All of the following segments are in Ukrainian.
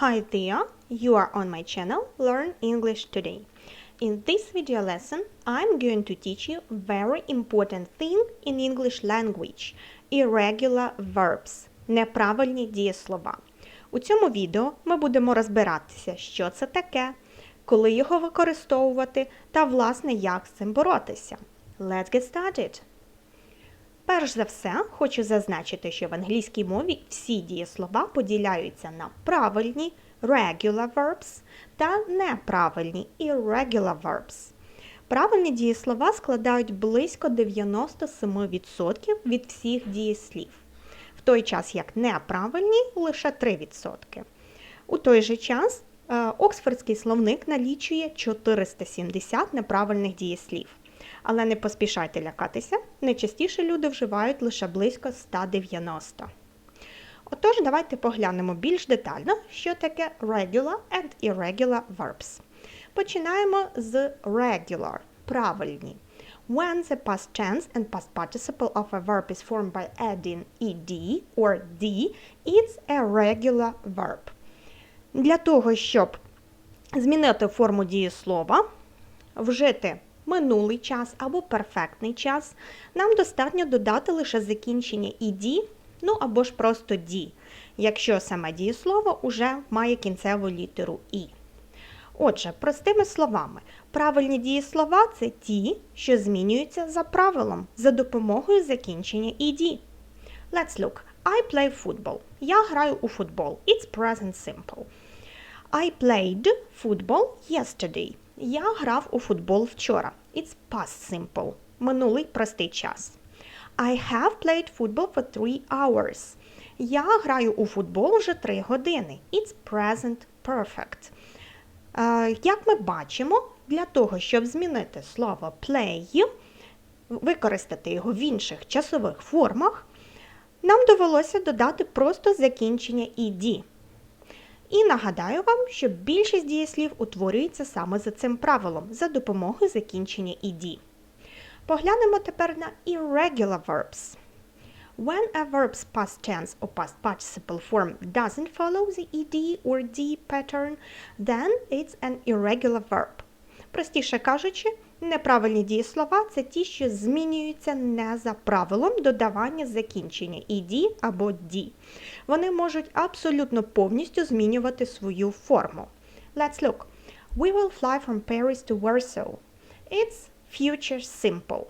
Hi there, you are on my channel Learn English Today. In this video lesson, I'm going to teach you very important thing in English language – irregular verbs – неправильні дієслова. У цьому відео ми будемо розбиратися, що це таке, коли його використовувати та, власне, як з цим боротися. Let's get started! Перш за все, хочу зазначити, що в англійській мові всі дієслова поділяються на правильні regular verbs та неправильні irregular verbs. Правильні дієслова складають близько 97% від всіх дієслів, в той час як неправильні лише 3%. У той же час е, Оксфордський словник налічує 470 неправильних дієслів. Але не поспішайте лякатися, найчастіше люди вживають лише близько 190. Отож, давайте поглянемо більш детально, що таке regular and irregular verbs. Починаємо з regular правильні. When the past tense and past participle of a verb is formed by adding ed or d, it's a regular verb. Для того, щоб змінити форму дієслова, вжити минулий час або перфектний час, нам достатньо додати лише закінчення «ed», ну або ж просто «d», якщо саме дієслово уже має кінцеву літеру «і». Отже, простими словами, правильні дієслова це ті, що змінюються за правилом, за допомогою закінчення «ed». Let's look. I play football. Я граю у футбол. It's present simple. I played football yesterday. Я грав у футбол вчора. It's past simple. Минулий простий час. I have played football for three hours. Я граю у футбол вже 3 години. It's present perfect. Е, як ми бачимо, для того, щоб змінити слово play, використати його в інших часових формах, нам довелося додати просто закінчення «ed». І нагадаю вам, що більшість дієслів утворюється саме за цим правилом, за допомогою закінчення «ed». Поглянемо тепер на irregular verbs. When a verb's past tense or past participle form doesn't follow the ed or d pattern, then it's an irregular verb. Простіше кажучи, неправильні дієслова це ті, що змінюються не за правилом додавання закінчення ed або d. Вони можуть абсолютно повністю змінювати свою форму. Let's look. We will fly from Paris to Warsaw. It's future simple.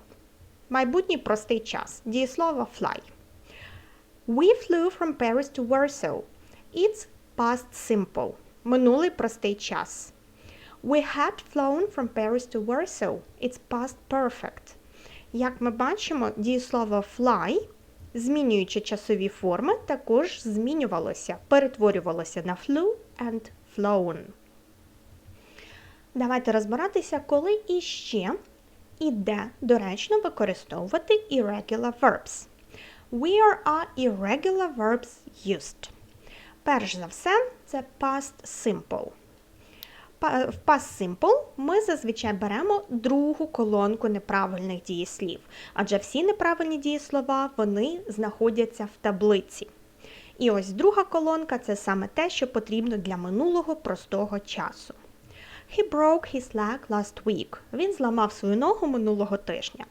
Майбутній простий час. Дієслово fly. We flew from Paris to Warsaw. It's past simple. Минулий простий час. We had flown from Paris to Warsaw. It's past perfect. Як ми бачимо, дієслово fly, змінюючи часові форми, також змінювалося, перетворювалося на flew and flown. Давайте розбиратися, коли іще і де доречно використовувати irregular verbs. Where are irregular verbs used? Перш за все, це past simple. В past simple ми зазвичай беремо другу колонку неправильних дієслів, адже всі неправильні дієслова вони знаходяться в таблиці. І ось друга колонка це саме те, що потрібно для минулого простого часу. He broke his leg last week. Він зламав свою ногу минулого тижня.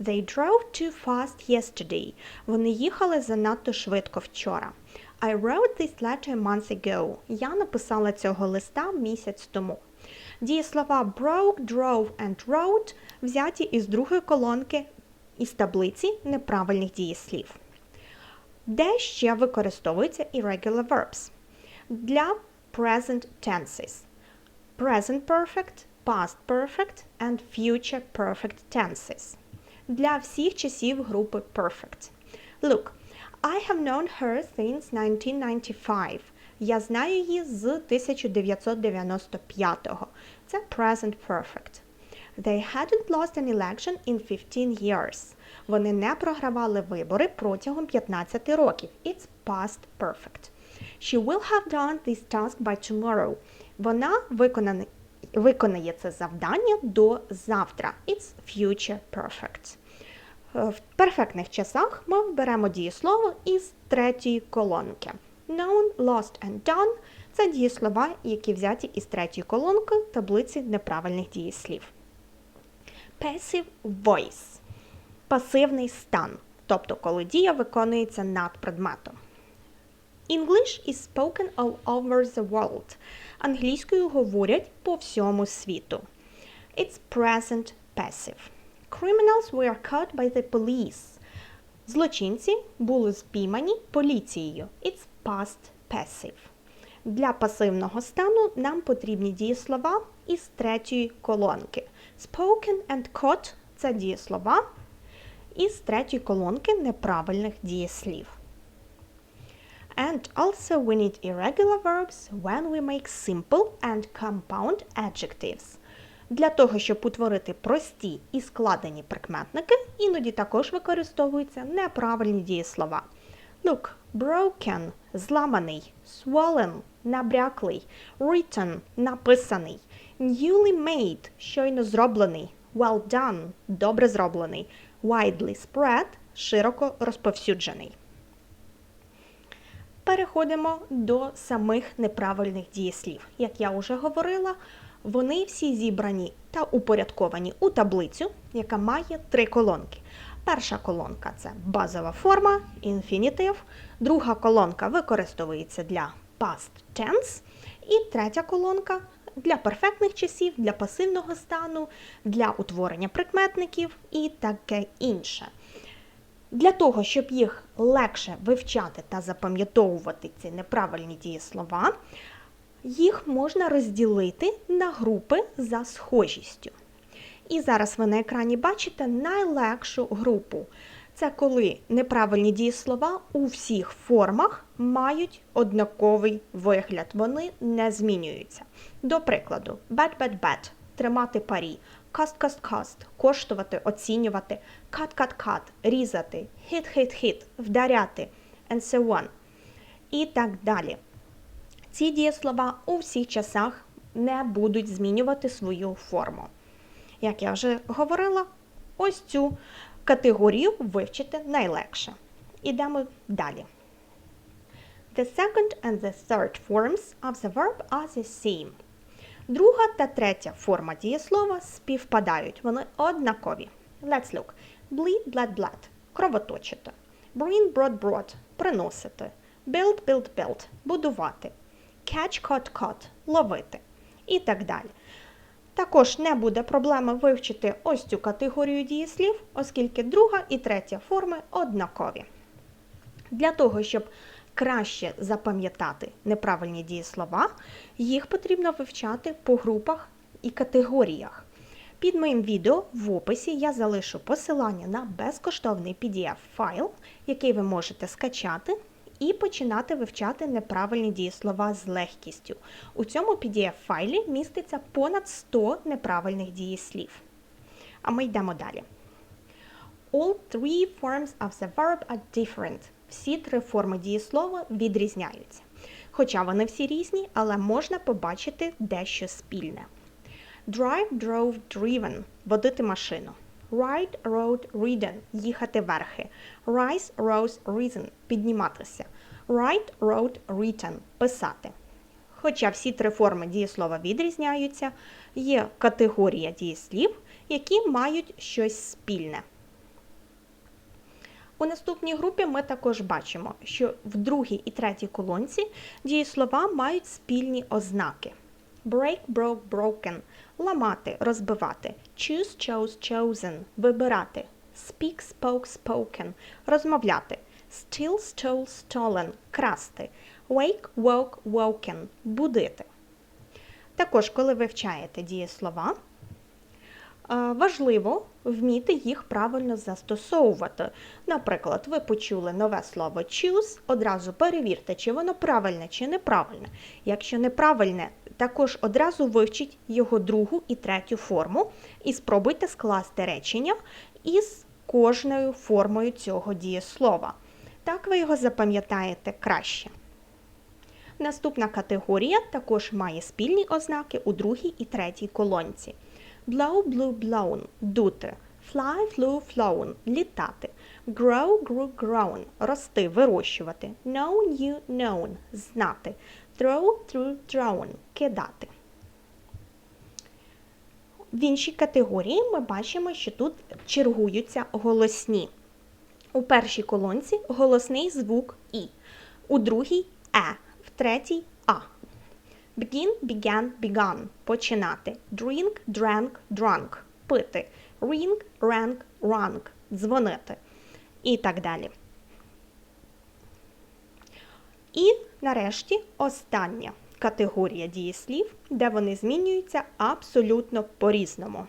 They drove too fast yesterday. Вони їхали занадто швидко вчора. I wrote this letter a month ago. Я написала цього листа місяць тому. Дієслова broke, drove and wrote взяті із другої колонки із таблиці неправильних дієслів. Де ще використовуються irregular verbs? Для present tenses. Present perfect, past perfect and future perfect tenses. Для всіх часів групи perfect. Look, I have known her since 1995. Я знаю її з 1995-го. Це present perfect. They hadn't lost an election in 15 years. Вони не програвали вибори протягом 15 років. It's past perfect. She will have done this task by tomorrow. Вона виконає це завдання до завтра. It's future perfect. В перфектних часах ми беремо дієслово із третьої колонки. Known, lost and done Це дієслова, які взяті із третьої колонки таблиці неправильних дієслів. Passive voice пасивний стан, тобто коли дія виконується над предметом. English is spoken all over the world. Англійською говорять по всьому світу. It's present passive. Criminals were caught by the police. Злочинці були спіймані поліцією. It's past passive. Для пасивного стану нам потрібні дієслова із третьої колонки. Spoken and caught – це дієслова із третьої колонки неправильних дієслів. And also we need irregular verbs when we make simple and compound adjectives. Для того, щоб утворити прості і складені прикметники, іноді також використовуються неправильні дієслова. Look, broken – зламаний, swollen – набряклий, written – написаний, newly made – щойно зроблений, well done – добре зроблений, widely spread – широко розповсюджений. Переходимо до самих неправильних дієслів. Як я вже говорила, вони всі зібрані та упорядковані у таблицю, яка має три колонки. Перша колонка це базова форма, інфінітив, друга колонка використовується для past tense, і третя колонка для перфектних часів, для пасивного стану, для утворення прикметників і таке інше. Для того, щоб їх легше вивчати та запам'ятовувати ці неправильні дієслова, їх можна розділити на групи за схожістю. І зараз ви на екрані бачите найлегшу групу. Це коли неправильні дієслова у всіх формах мають однаковий вигляд, вони не змінюються. До прикладу, bad – тримати парі, cost – коштувати, оцінювати, cut – різати, hit, hit, hit – вдаряти, and so on. І так далі. Ці дієслова у всіх часах не будуть змінювати свою форму. Як я вже говорила, ось цю категорію вивчити найлегше. Ідемо далі. The second and the third forms of the verb are the same. Друга та третя форма дієслова співпадають. Вони однакові. Let's look. Bleed, blood, blood. Кровоточити. Bring, brought, brought. Приносити. Build, build, build. Будувати. Catch, caught, caught. Ловити. І так далі. Також не буде проблеми вивчити ось цю категорію дієслів, оскільки друга і третя форми однакові. Для того, щоб краще запам'ятати неправильні дієслова, їх потрібно вивчати по групах і категоріях. Під моїм відео в описі я залишу посилання на безкоштовний PDF-файл, який ви можете скачати і починати вивчати неправильні дієслова з легкістю. У цьому PDF-файлі міститься понад 100 неправильних дієслів. А ми йдемо далі. All three forms of the verb are different. Всі три форми дієслова відрізняються. Хоча вони всі різні, але можна побачити дещо спільне. Drive, drove, driven – водити машину. Ride, rode, ridden – їхати верхи. Rise, rose, risen – підніматися. Write, wrote, written – писати. Хоча всі три форми дієслова відрізняються, є категорія дієслів, які мають щось спільне. У наступній групі ми також бачимо, що в другій і третій колонці дієслова мають спільні ознаки. Break, broke, broken – ламати, розбивати. Choose, chose, chosen – вибирати. Speak, spoke, spoken – розмовляти. Steal, stole, stolen – красти. Wake, woke, woken – будити. Також, коли вивчаєте дієслова, важливо вміти їх правильно застосовувати. Наприклад, ви почули нове слово choose, одразу перевірте, чи воно правильне чи неправильне. Якщо неправильне, також одразу вивчіть його другу і третю форму і спробуйте скласти речення із кожною формою цього дієслова. Так ви його запам'ятаєте краще. Наступна категорія також має спільні ознаки у другій і третій колонці. Blow, blew, blown – дути. Fly, flew, flown – літати. Grow, grew, grown – рости, вирощувати. Know, knew, known – знати. Throw, threw, thrown – кидати. В іншій категорії ми бачимо, що тут чергуються голосні. У першій колонці голосний звук І, у другій Е, в третій А. Begin, began, begun – починати. Drink, drank, drunk – пити. Ring, rang, rang – дзвонити. І так далі. І нарешті остання категорія дієслів, де вони змінюються абсолютно по-різному.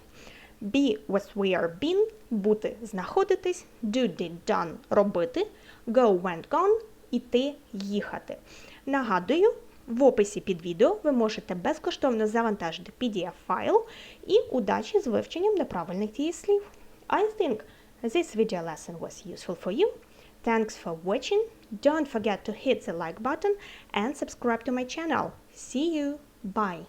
Be, was, were, been – бути, знаходитись, do, did, done – робити, go, went, gone – іти, їхати. Нагадую, в описі під відео ви можете безкоштовно завантажити PDF-файл і удачі з вивченням неправильних дієслів. I think this video lesson was useful for you. Thanks for watching. Don't forget to hit the like button and subscribe to my channel. See you. Bye.